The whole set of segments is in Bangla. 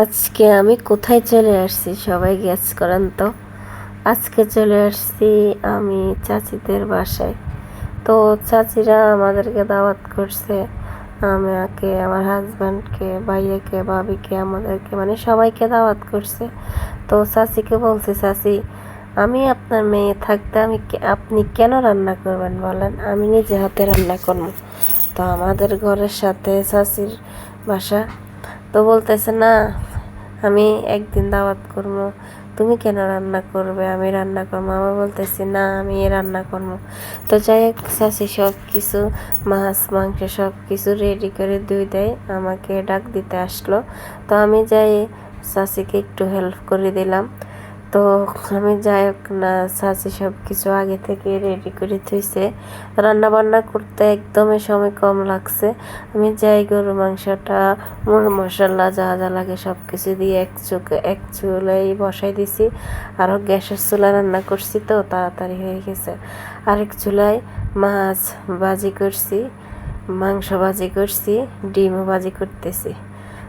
আজকে আমি কোথায় চলে আসছি? সবাই গ্যাস করেন তো। আজকে চলে আসছি আমি চাচিদের বাসায়। তো চাচিরা আমাদেরকে দাওয়াত করছে, আমাকে, আমার হাজব্যান্ডকে ভাইয়াকে, ভাবিকে, আমাদেরকে মানে সবাইকে দাওয়াত করছে। তো চাচিকে বলছে, চাচি, আমি আপনার মেয়ে থাকতে আমি আপনি কেন রান্না করবেন বলেন? আমি নিজে হাতে রান্না করব। তো আমাদের ঘরের সাথে চাচির বাসা। তো বলতেছে, না, আমি একদিন দাওয়াত করব। তুমি কেন রান্না করবে? আমি রান্না করব। আমার বলতেছি, না, আমি রান্না করব। তো যাই হোক শাশি সব কিছু মাছ, মাংস সব কিছু রেডি করে দুই দেয়। আমাকে ডাক দিতে আসলো। তো আমি যাই শাশিকে একটু হেল্প করে দিলাম। তো আমি যাই হোক না শাশি সব কিছু আগে থেকে রেডি করে থুইছে। রান্না বান্না করতে একদমই সময় কম লাগছে। আমি যাই গরু মাংসটা মুর মশলা যা যা লাগে সব কিছু দিয়ে এক চুকে এক চুলাই বসাই দিছি। আরও গ্যাসের চুলা রান্না করছি তো, তাড়াতাড়ি হয়ে গেছে। আরেক চুলায় মাছ ভাজি করছি, মাংস ভাজি করছি, ডিমও ভাজি করতেছি।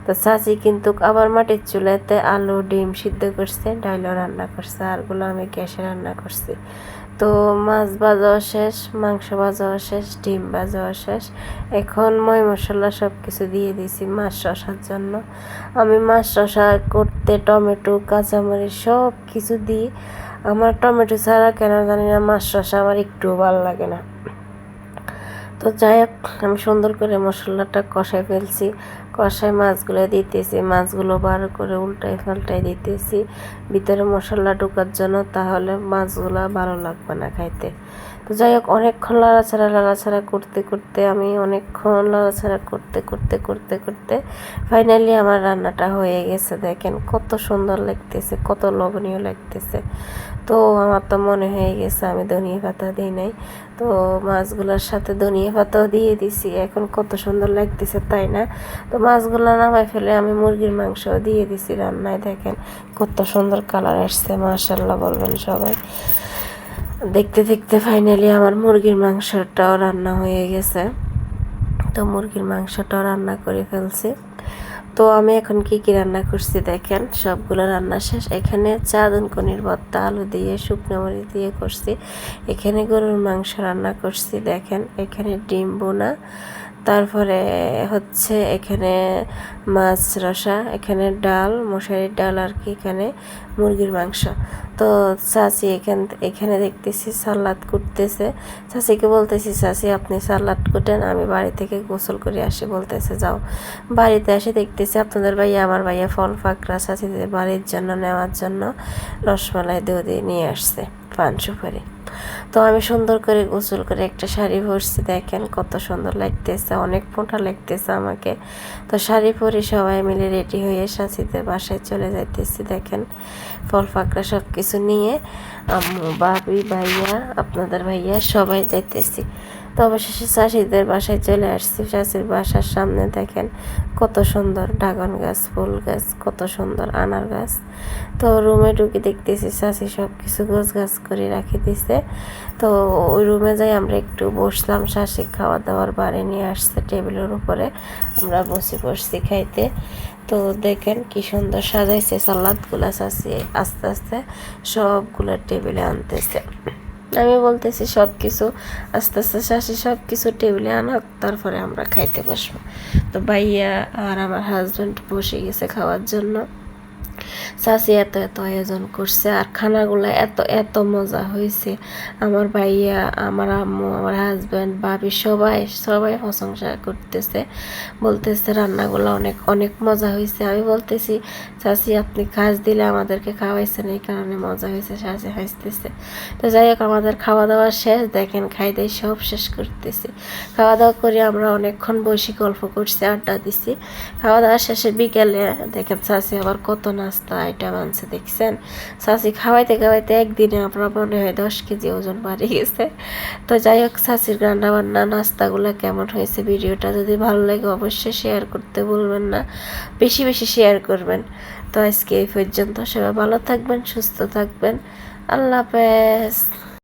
তো চাচি কিন্তু আবার মাটির চুলাতে আলু, ডিম সিদ্ধ করছে, ডাইলও রান্না করছে আর আরগুলো আমি গ্যাসে রান্না করছি। তো মাছ ভাজাও শেষ, মাংস ভাজাও শেষ, ডিম ভাজাও শেষ। এখন মই মশলা সব কিছু দিয়ে দিয়েছি মাছ শশার জন্য। আমি মাছ শশা করতে টমেটো, কাঁচামরিচ সব কিছু দিই। আমার টমেটো ছাড়া কেন জানি না, মাছ শশা আমার একটুও ভালো লাগে না। তো যাই হোক, আমি সুন্দর করে মশলাটা কষাই ফেলছি। কষায় মাছগুলো দিতেছি, মাছগুলো বার করে উল্টাই পাল্টাই দিতেছি। ভিতরে মশলা ঢোকার জন্য তাহলে মাছগুলো ভালো লাগবে না খাইতে। তো যাই হোক, অনেকক্ষণ লাড়াছাড়া লাড়াছাড়া করতে করতে আমি অনেকক্ষণ লাড়াছাড়া করতে করতে করতে করতে ফাইনালি আমার রান্নাটা হয়ে গেছে। দেখেন কত সুন্দর লাগতেছে, কত লোভনীয় লাগতেছে। তো আমার তো মনে হয়ে গেছে আমি ধনিয়া পাতা দিই নাই। তো মাছগুলোর সাথে ধনিয়া পাতাও দিয়ে দিছি। এখন কত সুন্দর লাগতেছে, তাই না? তো মাছগুলো নামাই ফেলে আমি মুরগির মাংসও দিয়ে দিছি রান্নায়, দেখেন। কত সুন্দর কালার আসছে মাশাল্লাহ বলবেন সবাই। দেখতে দেখতে ফাইনালি আমার মুরগির মাংসটাও রান্না হয়ে গেছে। তো মুরগির মাংসটাও রান্না করে ফেলছি। তো আমি এখন কি কি রান্না করছি দেখেন, সবগুলো রান্না শেষ। এখানে চাঁদন কনির ভর্তা, আলু দিয়ে, শুকনো মরিচ দিয়ে করছি। এখানে গরুর মাংস রান্না করছি দেখেন, এখানে ডিম বোনা তারপরে হচ্ছে এখানে মাছ রসা, এখানে ডাল, মশারির ডাল আর কি এখানে। মুরগির মাংস। তো চাচি এখান এখানে দেখতেছি সালাদ কুটতেছে। চাচিকে বলতেছি, চাচি, আপনি সালাদ কুটেন, আমি বাড়ি থেকে গোসল করে আসি। বলতেছে, যাও। বাড়িতে এসে দেখতেছি আপনাদের ভাইয়া, আমার ভাইয়া ফল ফাঁকরা চাচিদের বাড়ির জন্য, নেওয়ার জন্য রসমালাই দই নিয়ে আসছে পান সুপারি। তো আমি সুন্দর করে গোসল করে একটা শাড়ি পরছি, দেখেন কত সুন্দর লাগতেছে, অনেক মোটা লাগতেছে আমাকে। তো শাড়ি পরে সবাই মিলে রেডি হয়ে সাথীদের বাসায় চলে যাইতেছি, দেখেন। ফল ফাঁকড়া সব কিছু নিয়ে আম্মু বাবি ভাইয়া, আপনাদের ভাইয়া সবাই যাইতেছি। তো অবশেষে চাষিদের বাসায় চলে আসছি। চাষির বাসার সামনে দেখেন কত সুন্দর ড্রাগন গাছ, ফুল গাছ, কত সুন্দর আনার গাছ। তো রুমে ঢুকে দেখতেছি চাষি সব কিছু গোছ গাছ করে রাখি দিছে। তো ওই রুমে যাই আমরা একটু বসলাম। শাসি খাওয়া দাওয়ার বারে নিয়ে আসছে টেবিলের উপরে। আমরা বসে বসছি খাইতে। তো দেখেন কি সুন্দর সাজাইছে, সালাদগুলা সাজিয়ে আস্তে আস্তে সবগুলা টেবিলে আনতেছে। আমি বলতেছি সব কিছু আস্তে আস্তে শাশি সব কিছু টেবিলে আনা তারপরে আমরা খাইতে বসবো। তো ভাইয়া আর আমার হাজব্যান্ড বসে গেছে খাওয়ার জন্য। চাচি এত এত আয়োজন করছে আর খানাগুলো এত এত মজা হয়েছে। আমার ভাইয়া, আমার আম্মু, আমার হাজব্যান্ড ভাবি সবাই সবাই প্রশংসা করতেছে। বলতেছে রান্নাগুলো অনেক অনেক মজা হয়েছে। আমি বলতেছি, চাচি, আপনি কাজ দিলে আমাদেরকে খাওয়াইছেন, এই কারণে মজা হয়েছে, চাচি হাসতেছে। তো যাই হোক, আমাদের খাওয়া দাওয়া শেষ। দেখেন, খাই দাই সব শেষ করতেছি। খাওয়া দাওয়া করে আমরা অনেকক্ষণ বসে গল্প করছি, আড্ডা দিছি। খাওয়া দাওয়া শেষে বিকেলে দেখেন চাচি আবার কত নাস্তা এটা মানছে দেখছেন? সাসি খাওয়াইতে খাওয়াইতে একদিনে আপনার মনে হয় দশ কেজি ওজন বাড়ি গেছে। তো যাই হোক, সাসির রান্না বান্না নাস্তাগুলো কেমন হয়েছে ভিডিওটা যদি ভালো লাগে অবশ্যই শেয়ার করতে বলবেন না। বেশি বেশি শেয়ার করবেন। তো আজকে এই পর্যন্ত সবাই ভালো থাকবেন, সুস্থ থাকবেন। আল্লাহ হাফেজ।